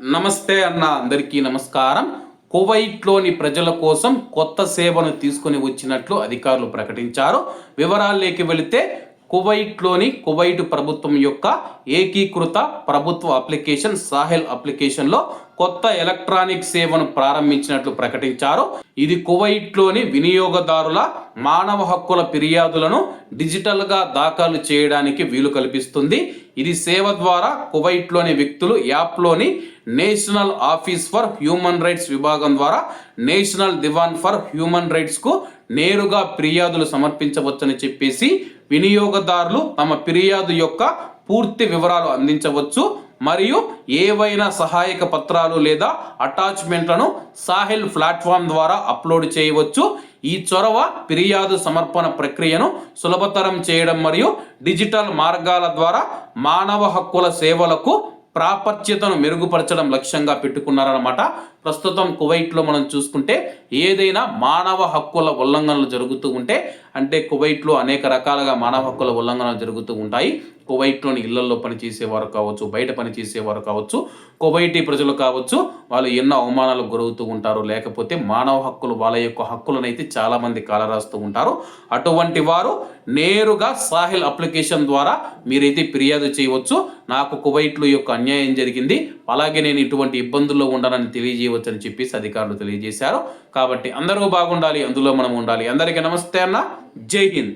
నమస్తే అన్న అందరికీ నమస్కారం. కువైట్లోని ప్రజల కోసం కొత్త సేవను తీసుకొని వచ్చినట్లు అధికారులు ప్రకటించారు. వివరాల్లోకి వెళితే కువైట్లోని కువైట్ ప్రభుత్వం యొక్క ఏకీకృత ప్రభుత్వ అప్లికేషన్ సాహెల్ అప్లికేషన్లో కొత్త ఎలక్ట్రానిక్ సేవను ప్రారంభించినట్లు ప్రకటించారు. ఇది కువైట్లోని వినియోగదారుల మానవ హక్కుల ఫిర్యాదులను డిజిటల్గా దాఖలు చేయడానికి వీలు కల్పిస్తుంది. ఇది సేవ ద్వారా కువైట్లోని వ్యక్తులు యాప్లోని national office for human rights విభాగం ద్వారా నేషనల్ దివాన్ ఫర్ హ్యూమన్ రైట్స్కు నేరుగా ఫిర్యాదులు సమర్పించవచ్చని చెప్పేసి వినియోగదారులు తమ ఫిర్యాదు యొక్క పూర్తి వివరాలు అందించవచ్చు. మరియు ఏవైనా సహాయక పత్రాలు లేదా అటాచ్మెంట్లను సాహిల్ ప్లాట్ఫామ్ ద్వారా అప్లోడ్ చేయవచ్చు. ఈ చొరవ ఫిర్యాదు సమర్పణ ప్రక్రియను సులభతరం చేయడం మరియు డిజిటల్ మార్గాల ద్వారా మానవ హక్కుల సేవలకు ప్రాపర్చ్యతను మెరుగుపరచడం లక్ష్యంగా పెట్టుకున్నారన్నమాట. ప్రస్తుతం కువైట్లో మనం చూసుకుంటే ఏదైనా మానవ హక్కుల ఉల్లంఘనలు జరుగుతూ ఉంటే అంటే కువైట్లో అనేక రకాలుగా మానవ హక్కుల ఉల్లంఘనలు జరుగుతూ ఉంటాయి. కువైట్లోని ఇళ్ళలో పనిచేసేవారు కావచ్చు బయట పనిచేసేవారు కావచ్చు కువైటీ ప్రజలు కావచ్చు వాళ్ళు ఎన్నో అవమానాలకు గురవుతూ ఉంటారు. లేకపోతే మానవ హక్కులు వాళ్ళ యొక్క హక్కులనైతే చాలామంది కాలరాస్తూ ఉంటారు. అటువంటి వారు నేరుగా సాహిల్ అప్లికేషన్ ద్వారా మీరైతే ఫిర్యాదు చేయవచ్చు. నాకు కువైట్లో యొక్క అన్యాయం జరిగింది. అలాగే నేను ఇటువంటి ఇబ్బందుల్లో ఉండాలని తెలియజేయవచ్చని చెప్పేసి అధికారులు తెలియజేశారు. కాబట్టి అందరూ బాగుండాలి అందులో మనం ఉండాలి. అందరికీ నమస్తే అన్న. జై హింద్.